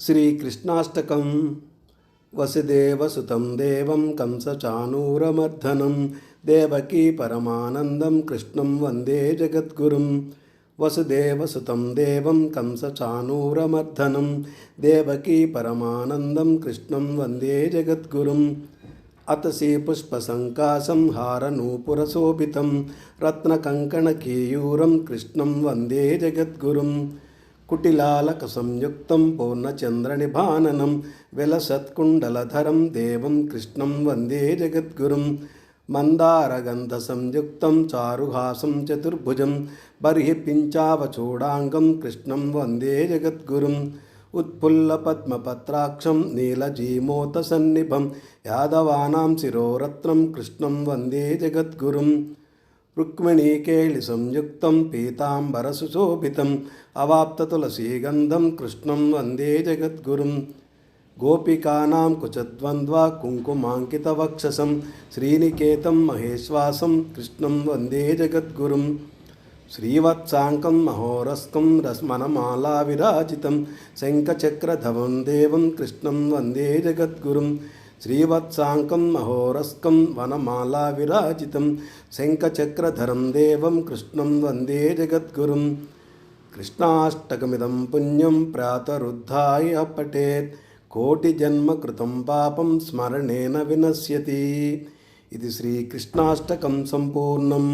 శ్రీకృష్ణాష్టకం వసుదేవసుతం దేవం కంసచానూరమర్ధనం దేవకీ పరమానందం కృష్ణం వందే జగద్గురుం వసుదేవసుతం దేవం కంసచానూరమర్ధనం దేవకీ పరమానందం కృష్ణం వందే జగద్గురుం అతసి పుష్పసంకాశం హారనూపురశోభితం రత్నకంకణకీయూరం కృష్ణం వందే జగద్గురుం కుటిలాలక సంయుక్తం పూర్ణచంద్రనిభాననం విలసత్కుండలధరం దేవం కృష్ణం వందే జగద్గురుం మందారగంధ సంయుక్తం చారుహాసం చతుర్భుజం బర్హి పించావచూడాంగం కృష్ణం వందే జగద్గురుం उत्फुल्लपद्मपत्राक्षं नीलजीमोतसन्निभं यादवानां शिरोरत्नं कृष्णं वन्दे రుక్మిణీకేళి సంయుక్తం పీతాంబరసుశోభితం అవాప్తతులసీగంధం కృష్ణం వందే జగద్గురుం. గోపికానాం కుచద్వంద్వ కుంకుమాంకితవక్షసం శ్రీనికేతం మహేశ్వాసం కృష్ణం వందే జగద్గురుం. శ్రీవత్సాంకం మహోరస్కం రస్మనమాలా విరాజితం శంఖచక్రధవం దేవం కృష్ణం వందే జగద్గురుం. శ్రీవత్సాంకం మహోరస్కం వనమాలా విరాజితం శంఖచక్రధరం దేవం కృష్ణం వందే జగద్గురుం కృష్ణాష్టకమిదం పుణ్యం ప్రాతరుద్ధాయ పఠేత్ కోటిజన్మకృతం పాపం స్మరణేన వినశ్యతి ఇది శ్రీకృష్ణాష్టకం సంపూర్ణం